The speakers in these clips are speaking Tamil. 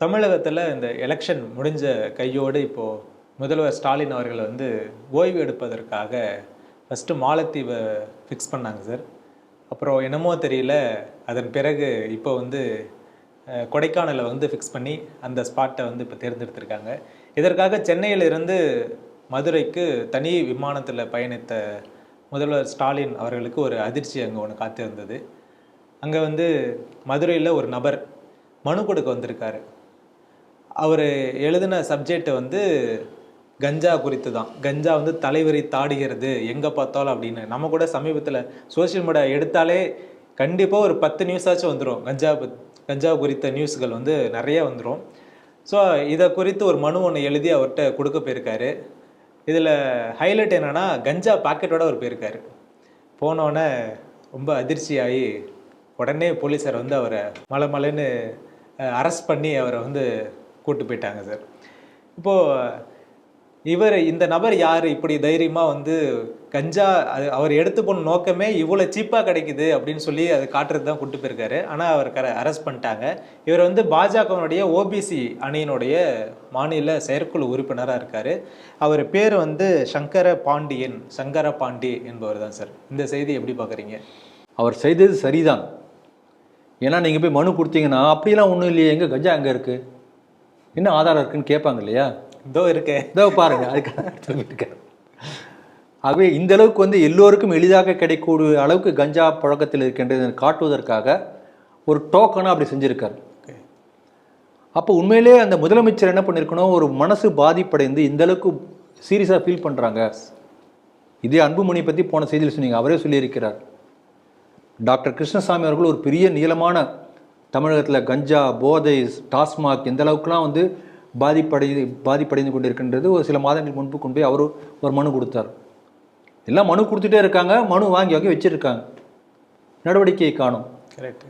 தமிழகத்தில் இந்த எலெக்ஷன் முடிஞ்ச கையோடு இப்போது முதல்வர் ஸ்டாலின் அவர்கள் வந்து ஓய்வு எடுப்பதற்காக ஃபஸ்ட்டு மாலத்தீவை ஃபிக்ஸ் பண்ணாங்க சார் அப்புறம் என்னமோ தெரியல அதன் பிறகு இப்போ வந்து கொடைக்கானலை வந்து ஃபிக்ஸ் பண்ணி அந்த ஸ்பாட்டை வந்து இப்போ தேர்ந்தெடுத்திருக்காங்க. இதற்காக சென்னையிலிருந்து மதுரைக்கு தனி விமானத்தில் பயணித்த முதல்வர் ஸ்டாலின் அவர்களுக்கு ஒரு அதிர்ச்சி அங்கே ஒன்று காத்திருந்தது. அங்கே வந்து மதுரையில் ஒரு நபர் மனு கொடுக்க வந்திருக்காரு. அவர் எழுதின சப்ஜெக்ட் வந்து கஞ்சா குறித்து தான் கஞ்சா வந்து தலைவரி தாடுகிறது. எங்கே பார்த்தாலும் அப்படின்னு. நம்ம கூட சமீபத்தில் சோஷியல் மீடியா எடுத்தாலே கண்டிப்பாக ஒரு பத்து நியூஸாச்சும் வந்துடும் கஞ்சா கஞ்சா குறித்த நியூஸ்கள் வந்து நிறைய வந்துடும் ஸோ இதை குறித்து ஒரு மனு ஒன்று எழுதி அவர்கிட்ட கொடுக்க போயிருக்காரு. இதில் ஹைலைட் என்னென்னா கஞ்சா பாக்கெட்டோட அவர் போயிருக்காரு. போனோடனே ரொம்ப அதிர்ச்சியாகி உடனே போலீஸார் வந்து அவரை மலை மலைன்னு அரெஸ்ட் பண்ணி அவரை வந்து கூட்டு போயிட்டாங்க சார். இப்போது இவர் இந்த நபர் யார்? இப்படி தைரியமாக வந்து கஞ்சா அது அவர் எடுத்து போன நோக்கமே இவ்வளோ சீப்பாக கிடைக்குது அப்படின்னு சொல்லி அது காட்டுறது தான் கூட்டு போயிருக்காரு. ஆனால் அவர் கர அரெஸ்ட் பண்ணிட்டாங்க. இவர் வந்து பாஜகவினுடைய ஓபிசி அணியினுடைய மாநில செயற்குழு உறுப்பினராக இருக்கார். அவர் பேர் வந்து சங்கர பாண்டியன் சங்கர பாண்டி என்பவர் தான் சார். இந்த செய்தி எப்படி பார்க்குறீங்க? அவர் செய்தது சரிதான். ஏன்னா நீங்கள் போய் மனு கொடுத்தீங்கன்னா அப்படிலாம் ஒன்றும் இல்லையே. எங்கே கஞ்சா அங்கே இருக்குது என்ன ஆதாரம் இருக்குன்னு கேட்பாங்க இல்லையா? இதோ இருக்கே. இதோ பாருங்க அதுக்கு ஆகவே இந்த அளவுக்கு வந்து எல்லோருக்கும் எளிதாக கிடைக்கக்கூடிய அளவுக்கு கஞ்சா புழக்கத்தில் இருக்கின்றது காட்டுவதற்காக ஒரு டோக்கனாக அப்படி செஞ்சிருக்காரு. அப்போ உண்மையிலே அந்த முதலமைச்சர் என்ன பண்ணியிருக்கணும் ஒரு மனசு பாதிப்படைந்து இந்த அளவுக்கு சீரியஸாக ஃபீல் பண்ணுறாங்க இதே அன்புமணி பற்றி போன செய்தியில் சொன்னீங்க அவரே சொல்லியிருக்கிறார். டாக்டர் கிருஷ்ணசாமி அவர்கள் ஒரு பெரிய நீளமான தமிழகத்தில் கஞ்சா போதை டாஸ்மாக் எந்த அளவுக்குலாம் வந்து பாதிப்படை பாதிப்படைந்து கொண்டிருக்கின்றது. ஒரு சில மாதங்களுக்கு முன்பு கொண்டு போய் அவர் ஒரு மனு கொடுத்தார். எல்லாம் மனு கொடுத்துட்டே இருக்காங்க. மனு வாங்கி வாங்கி வச்சிருக்காங்க. நடவடிக்கையை காணும். கரெக்ட்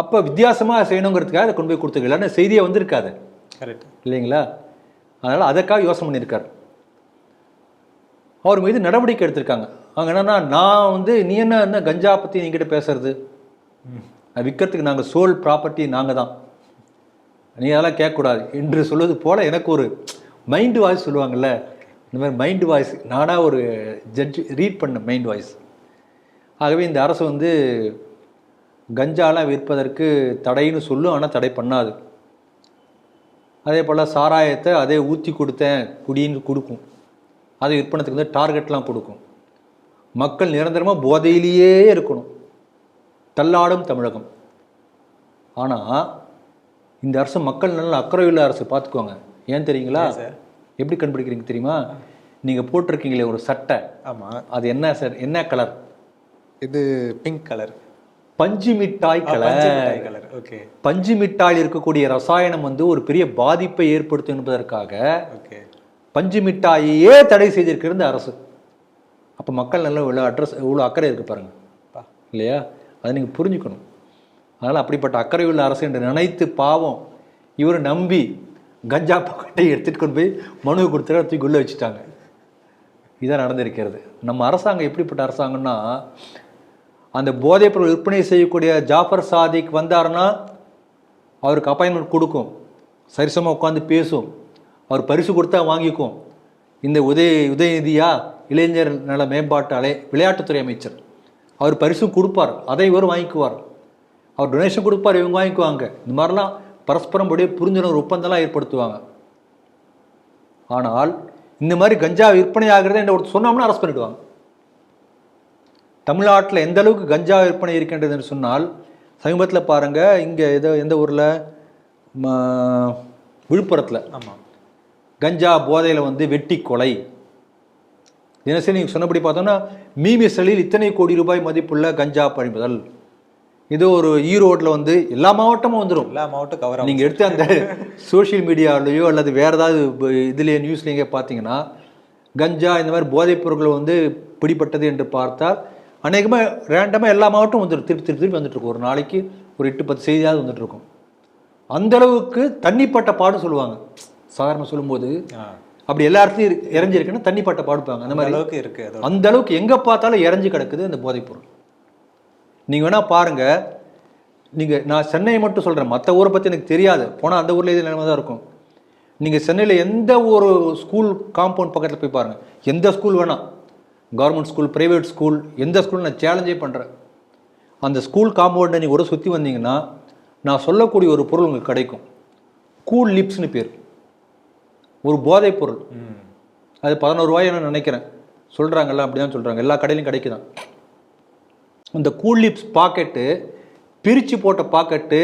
அப்போ வித்தியாசமாக செய்யணுங்கிறதுக்காக அதை கொண்டு போய் கொடுத்துருக்க இல்லைன்னா செய்தியே வந்திருக்காது. கரெக்ட் இல்லைங்களா? அதனால் அதுக்காக யோசனை பண்ணியிருக்கார். அவர் மீது நடவடிக்கை எடுத்திருக்காங்க. அவங்க என்னன்னா நான் வந்து நீ என்ன என்ன கஞ்சா பற்றி நீங்கிட்ட பேசுறது? விற்கிறதுக்கு நாங்கள் சோல் ப்ராப்பர்ட்டி நாங்கள் தான் நீ அதெல்லாம் கேட்கக்கூடாது. என்று சொல்வது போல் எனக்கு ஒரு மைண்டு வாய்ஸ் சொல்லுவாங்கள்ல இந்த மாதிரி மைண்டு வாய்ஸ் நானாக ஒரு ஜட்ஜ் ரீட் பண்ண மைண்ட் வாய்ஸ் ஆகவே இந்த அரசு வந்து கஞ்சாலாம் விற்பதற்கு தடைன்னு சொல்லும் ஆனால் தடை பண்ணாது. அதே போல் சாராயத்தை அதே ஊற்றி கொடுத்தேன் குடின்னு கொடுக்கும். அதை விற்பனத்துக்கு வந்து டார்கெட்லாம் கொடுக்கும். மக்கள் நிரந்தரமாக போதையிலேயே இருக்கணும். தள்ளாடும் தமிழகம். ஆனால் இந்த அரசு மக்கள் நல்ல அக்கறையுள்ள அரசு பார்த்துக்கோங்க ஏன் தெரியுங்களா? எப்படி கண்டுபிடிக்கிறீங்க தெரியுமா? நீங்கள் போட்டிருக்கீங்களே ஒரு சட்டை. ஆமாம் அது என்ன சார்? என்ன கலர்? இது பிங்க் கலர். பஞ்சு மிட்டாய் கலர். கலர். ஓகே. பஞ்சு மிட்டாயில் இருக்கக்கூடிய ரசாயனம் வந்து ஒரு பெரிய பாதிப்பை ஏற்படுத்தும் என்பதற்காக ஓகே. பஞ்சு மிட்டாயையே தடை செய்திருக்கிறது அரசு. அப்போ மக்கள் நல்ல இவ்வளோ அட்ரஸ் இவ்வளோ அக்கறை இருக்கு பாருங்க. இல்லையா? அதை நீங்கள் புரிஞ்சுக்கணும். அதனால் அப்படிப்பட்ட அக்கறை உள்ள அரசு என்று நினைத்து பாவம் இவர் நம்பி கஞ்சா பாக்கெட்டை எடுத்துட்டு கொண்டு போய் மனு கொடுத்துட்டு தூக்கி உள்ள வச்சுட்டாங்க. இதான் நடந்திருக்கிறது. நம்ம அரசாங்கம் எப்படிப்பட்ட அரசாங்கம்னா அந்த போதைப் பொருள் விற்பனை செய்யக்கூடிய ஜாஃபர் சாதிக் வந்தாருன்னா அவருக்கு அப்பாயின்மெண்ட் கொடுக்கும். சரிசமாக உட்காந்து பேசும். அவர் பரிசு கொடுத்தா வாங்கிக்கும். இந்த உதய உதயநிதியா இளைஞர் நல மேம்பாட்டு அலை விளையாட்டுத்துறை அமைச்சர். அவர் பரிசும் கொடுப்பார் அதை இவர் வாங்கிக்குவார். அவர் டொனேஷன் கொடுப்பார் இவங்க வாங்கிக்குவாங்க. இந்த மாதிரிலாம் பரஸ்பரம் படி புரிந்துணர்வு ஒப்பந்தம்லாம் ஏற்படுத்துவாங்க. ஆனால் இந்த மாதிரி கஞ்சா விற்பனை ஆகிறத என்ன ஒருத்தர் சொன்னோம்னா அரெஸ்ட் பண்ணிடுவாங்க. தமிழ்நாட்டில் எந்த அளவுக்கு கஞ்சா விற்பனை இருக்கின்றதுன்னு சொன்னால் சமீபத்தில் பாருங்க இங்கே ஏதோ எந்த ஊரில் விழுப்புரத்தில் ஆமாம் கஞ்சா போதையில் வந்து வெட்டி கொலை. தினசரி நீங்கள் சொன்னபடி பார்த்தோம்னா மீமிசலில் இத்தனை கோடி ரூபாய் மதிப்புள்ள கஞ்சா பறிமுதல். இது ஒரு ஈரோட்டில் வந்து எல்லா மாவட்டமும் வந்துடும் எல்லா மாவட்டம் கவர் நீங்கள் எடுத்து அந்த சோஷியல் மீடியாவிலையோ அல்லது வேற ஏதாவது இதுலயோ நியூஸ்லேயே பார்த்தீங்கன்னா கஞ்சா இந்த மாதிரி போதைப் பொருட்கள் வந்து பிடிபட்டது என்று பார்த்தால் அநேகமாக ரேண்டமாக எல்லா மாவட்டமும் வந்துடும் திருப்பி திருப்பி திருப்பி வந்துட்டு இருக்கும். ஒரு நாளைக்கு ஒரு எட்டு பத்து செய்தியாவது வந்துட்டு இருக்கும். அந்த அளவுக்கு தண்ணிப்பட்ட பாடு சொல்லுவாங்க. சாதாரண சொல்லும்போது அப்படி எல்லா இடத்துலையும் இறஞ்சிருக்குன்னா தண்ணிப்பட்ட பாடுப்பாங்க. அந்த மாதிரி அளவுக்கு இருக்கு அது அந்த அளவுக்கு எங்கே பார்த்தாலும் இறஞ்சி கிடக்குது அந்த போதைப் பொருள் நீங்கள் வேணால் பாருங்கள் நீங்கள் நான் சென்னையை மட்டும் சொல்கிறேன் மற்ற ஊரை பற்றி எனக்கு தெரியாது. போனால் அந்த ஊரில் இது நிலைமை தான் இருக்கும். நீங்கள் சென்னையில் எந்த ஒரு ஸ்கூல் காம்பவுண்ட் பக்கத்தில் போய் பாருங்கள் எந்த ஸ்கூல் வேணாம் கவர்மெண்ட் ஸ்கூல் ப்ரைவேட் ஸ்கூல் எந்த ஸ்கூல் நான் சேலஞ்சே பண்ணுறேன் அந்த ஸ்கூல் காம்பவுண்டை நீ ஒரு சுற்றி வந்தீங்கன்னா நான் சொல்லக்கூடிய ஒரு பொருள் உங்களுக்கு கிடைக்கும். கூல் லிப்ஸ்னு பேர். ஒரு போதைப் பொருள் ம். அது பதினோரு ரூபாய் நான் நினைக்கிறேன். சொல்கிறாங்கல்ல அப்படி தான் சொல்கிறாங்க எல்லா கடையிலையும் கிடைக்குதான். இந்த கூல் லிப்ஸ் பாக்கெட்டு பிரித்து போட்ட பாக்கெட்டு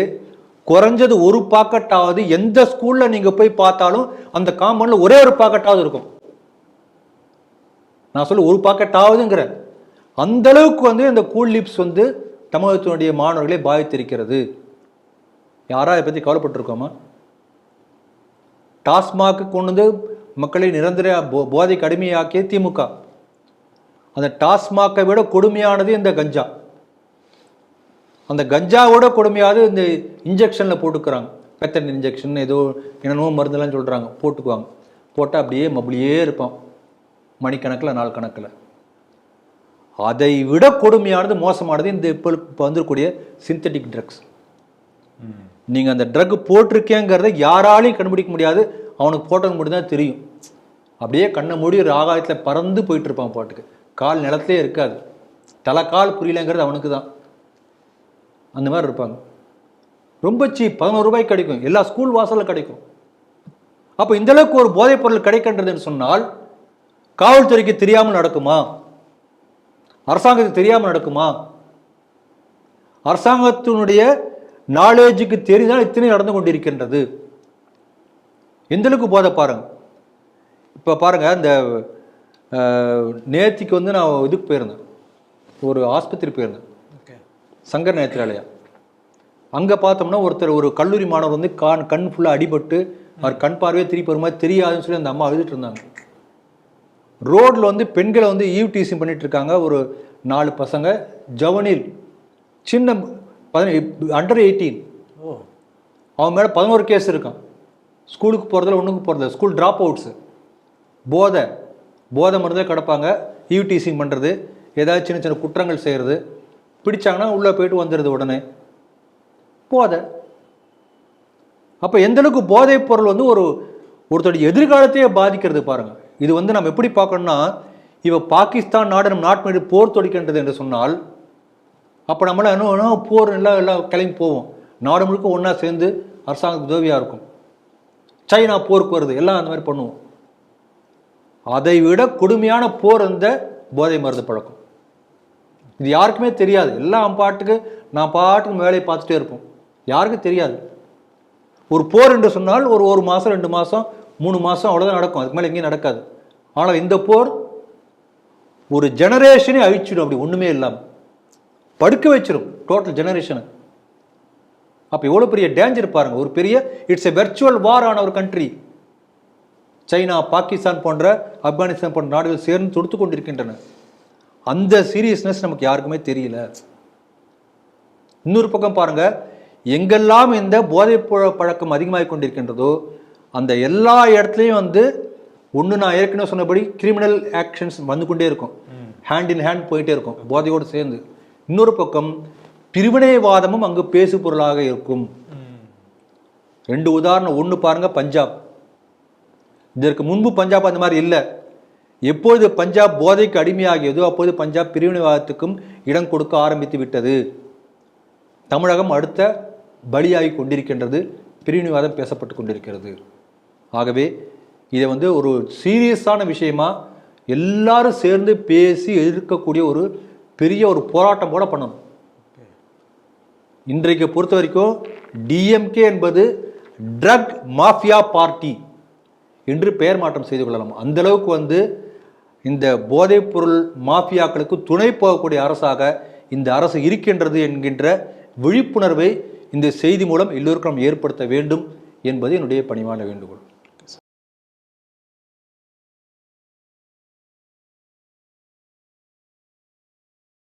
குறைஞ்சது ஒரு பாக்கெட்டாவது எந்த ஸ்கூலில் நீங்கள் போய் பார்த்தாலும் அந்த காம்பவுண்டில் ஒரே ஒரு பாக்கெட்டாவது இருக்கும். நான் சொல்ல ஒரு பாக்கெட்டாவதுங்கிறேன் அந்த அளவுக்கு வந்து இந்த கூல் லிப்ஸ் வந்து தமிழகத்தினுடைய மாணவர்களை பாதித்திருக்கிறது. யாரா இதை பற்றி கவலைப்பட்டிருக்கோமா? டாஸ்மாக் கொண்டு வந்து மக்களை நிரந்தர போ- போதை கடுமையாக்கிய திமுக. அந்த டாஸ்மாக்கை விட கொடுமையானது இந்த கஞ்சா. அந்த கஞ்சாவோட கொடுமையாவது இந்த இன்ஜெக்ஷனில் போட்டுக்கிறாங்க. பெத்தன் இன்ஜெக்ஷன் ஏதோ என்னென்னோ மருந்தெல்லாம் சொல்கிறாங்க போட்டுக்குவாங்க. போட்டால் அப்படியே மப்பிளியே இருப்பான். மணிக்கணக்கில் நாள் கணக்கில் அதை விட கொடுமையானது மோசமானது இந்த இப்போ இப்போ வந்துருக்கூடிய சிந்தட்டிக் ட்ரக்ஸ் ம். நீங்கள் அந்த ட்ரக் போட்டிருக்கேங்கிறத யாராலையும் கண்டுபிடிக்க முடியாது. அவனுக்கு போட்டது மட்டும் தான் தெரியும். அப்படியே கண்ணை மூடி ஒரு ஆகாயத்தில் பறந்து போயிட்டு இருப்பான் பாட்டுக்கு. கால் நிலத்திலே இருக்காது. தலை கால் புரியலங்கிறது அவனுக்கு தான் அந்த மாதிரி இருப்பாங்க. ரொம்ப சீப். பதினோரு ரூபாய்க்கு கிடைக்கும். எல்லா ஸ்கூல் வாசலில் கிடைக்கும். அப்போ இந்த அளவுக்கு ஒரு போதைப் பொருள் கிடைக்கின்றதுன்னு சொன்னால் காவல்துறைக்கு தெரியாமல் நடக்குமா? அரசாங்கத்துக்கு தெரியாமல் நடக்குமா? அரசாங்கத்தினுடைய நாலேஜுக்கு தெரிந்தால் இத்தனை நடந்து கொண்டிருக்கின்றது. எந்த அளவுக்கு போதை பாருங்க. இப்போ பாருங்க இந்த நேத்திக்கு வந்து நான் இதுக்கு போயிருந்தேன். ஒரு ஆஸ்பத்திரி போயிருந்தேன். சங்கர் நேத்ராலயா அங்கே பார்த்தோம்னா ஒருத்தர் ஒரு கல்லூரி மாணவர் வந்து கான் கண் ஃபுல்லாக அடிபட்டு அவர் கண் பார்வையே திருப்பி மாதிரி தெரியாதுன்னு சொல்லி அந்த அம்மா அழுதுட்டு இருந்தாங்க. ரோட்ல வந்து பெண்களை வந்து ஈவ் டீசிங் பண்ணிட்டு இருக்காங்க. ஒரு நாலு பசங்க. ஜவனில் சின்ன பதினே அண்டர் எயிட்டீன் ஓ. அவன் மேலே பதினோரு கேஸ் இருக்கான். ஸ்கூலுக்கு போகிறதில்ல ஒன்றுக்கு போகிறதில்ல ஸ்கூல் ட்ராப் அவுட்ஸு போதை. போதை மருந்தே கிடப்பாங்க. ஈவ் டீசிங் பண்ணுறது ஏதாவது சின்ன சின்ன குற்றங்கள் செய்கிறது பிடிச்சாங்கன்னா உள்ளே போயிட்டு வந்துடுது உடனே. போதை. அப்போ எந்த அளவுக்கு போதைப் பொருள் வந்து ஒரு ஒருத்தருடைய எதிர்காலத்தையே பாதிக்கிறது பாருங்க. இது வந்து நம்ம எப்படி பார்க்கணும்னா இவ பாகிஸ்தான் நாடு நம் நாட்டு மீது போர் தொடிக்கின்றது என்று சொன்னால் அப்போ நம்மளாம் என்ன வேணும் போர் எல்லாம் எல்லாம் கிளம்பி போவோம். நாடு முழுக்க ஒன்றா சேர்ந்து அரசாங்கத்துக்கு உதவியாக இருக்கும். சைனா போருக்கு வருது. எல்லாம் அந்த மாதிரி பண்ணுவோம். அதை விட கொடுமையான போர் அந்த போதை மருந்து பழக்கம். இது யாருக்குமே தெரியாது. எல்லாம் பாட்டுக்கு நான் பாட்டுக்கு வேலையை பார்த்துட்டே இருப்போம். யாருக்கும் தெரியாது. ஒரு போர் என்று சொன்னால் ஒரு ஒரு மாதம் ரெண்டு மாதம் மூணு மாதம் அவ்வளோதான் நடக்கும். அதுக்கு மேலே எங்கேயும் நடக்காது. ஆனால் இந்த போர் ஒரு ஜெனரேஷனே அழிச்சிடும். அப்படி ஒன்றுமே இல்லாமல் படுக்க வச்சிரும் டோட்டல் ஜெனரேஷனை அப்போ எவ்வளோ பெரிய டேஞ்சர் பாருங்க. ஒரு பெரிய இட்ஸ் எ வெர்ச்சுவல் வார் ஆன ஒரு கண்ட்ரி சைனா பாகிஸ்தான் போன்ற ஆப்கானிஸ்தான் போன்ற நாடுகள் சேர்ந்து தொடுத்து கொண்டிருக்கின்றன. அந்த சீரியஸ்னஸ் நமக்கு யாருக்குமே தெரியல. இன்னொரு பக்கம் பாருங்க. எங்கெல்லாம் இந்த போதைப் பழ- பழக்கம் அதிகமாகி கொண்டிருக்கின்றதோ அந்த எல்லா இடத்துலையும் வந்து ஒன்று நான் ஏற்கனவே சொன்னபடி கிரிமினல் ஆக்ஷன்ஸ் வந்து கொண்டே இருக்கும். ஹேண்ட் இன் ஹேண்ட் போயிட்டே இருக்கும். போதையோடு சேர்ந்து. இன்னொரு பக்கம் பிரிவினைவாதமும் அங்கு பேசு பொருளாக இருக்கும். ரெண்டு உதாரணம். ஒன்று பாருங்க பஞ்சாப். இதற்கு முன்பு பஞ்சாப் அந்த மாதிரி இல்லை. எப்பொழுது பஞ்சாப் போதைக்கு அடிமையாகியதோ அப்போது பஞ்சாப் பிரிவினைவாதத்துக்கும் இடம் கொடுக்க ஆரம்பித்து விட்டது. தமிழகம் அடுத்த பலியாகி கொண்டிருக்கின்றது. பிரிவினைவாதம் பேசப்பட்டு கொண்டிருக்கிறது. ஆகவே இதை வந்து ஒரு சீரியஸான விஷயமா எல்லாரும் சேர்ந்து பேசி எதிர்க்கக்கூடிய ஒரு பெரிய ஒரு போராட்டம் கூட பண்ணணும். இன்றைக்கு பொறுத்த வரைக்கும் டிஎம்கே என்பது ட்ரக் மாஃபியா பார்ட்டி என்று பெயர் மாற்றம் செய்து கொள்ளலாம். அந்த அளவுக்கு வந்து இந்த போதைப்பொருள் மாஃபியாக்களுக்கு துணை போகக்கூடிய அரசாக இந்த அரசு இருக்கின்றது என்கின்ற விழிப்புணர்வை இந்த செய்தி மூலம் எல்லோருக்கும் ஏற்படுத்த வேண்டும் என்பது என்னுடைய பணிவான வேண்டுகோள்.